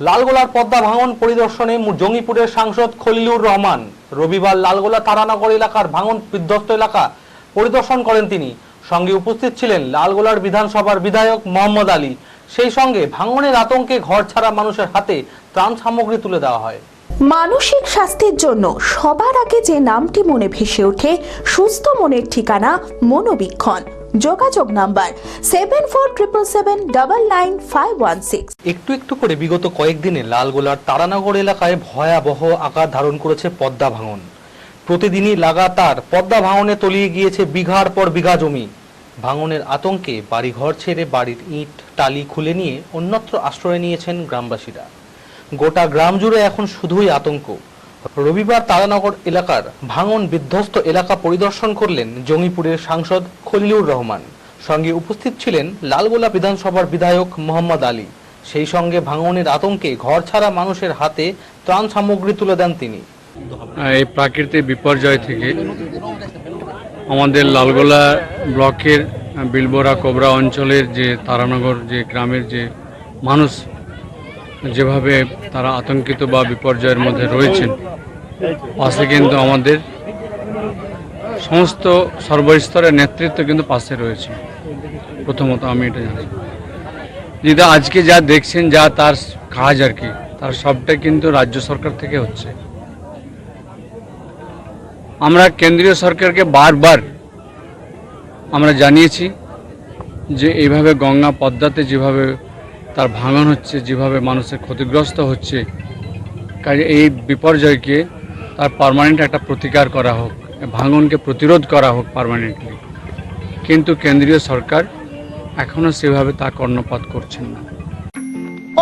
লালগোলার পদ্মা ভাঙন পরিদর্শনে জঙ্গিপুরের সাংসদ খলিলুর রহমান। রবিবার লালগোলা তারানগর এলাকার ভাঙন বিধ্বস্ত এলাকা পরিদর্শন করেন তিনি। সঙ্গে উপস্থিত ছিলেন লালগোলার বিধানসভার বিধায়ক মোহাম্মদ আলী। সেই সঙ্গে ভাঙনের আতঙ্কে ঘর ছাড়া মানুষের হাতে ত্রাণ সামগ্রী তুলে দেওয়া হয়। মানসিক স্বাস্থ্যের জন্য সবার আগে যে নামটি মনে ভেসে ওঠে, সুস্থ মনের ঠিকানা মনোবীক্ষণ। যোগাযোগ number seven four triple seven double nine five one six একটু একটু করে বিগত কয়েকদিনে লালগোলার তারানগর এলাকায় ভয়াবহ আকার ধারণ করেছে পদ্মা ভাঙন। প্রতিদিনই লাগাতার পদ্মা ভাঙনে তলিয়ে গিয়েছে বিঘার পর বিঘা জমি। ভাঙনের আতঙ্কে বাড়িঘর ছেড়ে বাড়ির ইট, টালি খুলে নিয়ে অন্যত্র আশ্রয় নিয়েছেন গ্রামবাসীরা। গোটা গ্রাম জুড়ে এখন শুধুই আতঙ্ক। রবিবার তারানগর এলাকার ভাঙন বিধ্বস্ত এলাকা পরিদর্শন করলেন জঙ্গিপুরের সাংসদ খলিলুর রহমান। সঙ্গে উপস্থিত ছিলেন লালগোলা বিধানসভার বিধায়ক মোহাম্মদ আলী। সেই সঙ্গে ভাঙনের আতঙ্কে ঘর ছাড়া মানুষের হাতে ত্রাণ সামগ্রী তুলে দেন তিনি। এই প্রাকৃতিক বিপর্যয় থেকে আমাদের লালগোলা ব্লকের বিলবোরা কোবরা অঞ্চলের যে তারানগর যে গ্রামের যে মানুষ যেভাবে তারা আতঙ্কিত বা বিপর্যয়ের মধ্যে রয়েছেন পাশে কিন্তু আমাদের সমস্ত সর্বস্তরের নেতৃত্ব কিন্তু পাশে রয়েছে। প্রথমত আমি এটা জানি। যেটা আজকে যা দেখছেন, যা তার কাজ আর কি, তার সবটাই কিন্তু রাজ্য সরকার থেকে হচ্ছে। আমরা কেন্দ্রীয় সরকারকে বারবার আমরা জানিয়েছি যে এইভাবে গঙ্গা পদ্মাতে যেভাবে তার ভাঙন হচ্ছে, যেভাবে মানুষের ক্ষতিগ্রস্ত হচ্ছে, কাজে এই বিপর্যয়কে তার পারমানেন্ট একটা প্রতিকার করা হোক, ভাঙনকে প্রতিরোধ করা হোক পারমানেন্টলি কিন্তু কেন্দ্রীয় সরকার এখনও সেভাবে তা কর্ণপাত করছেন না।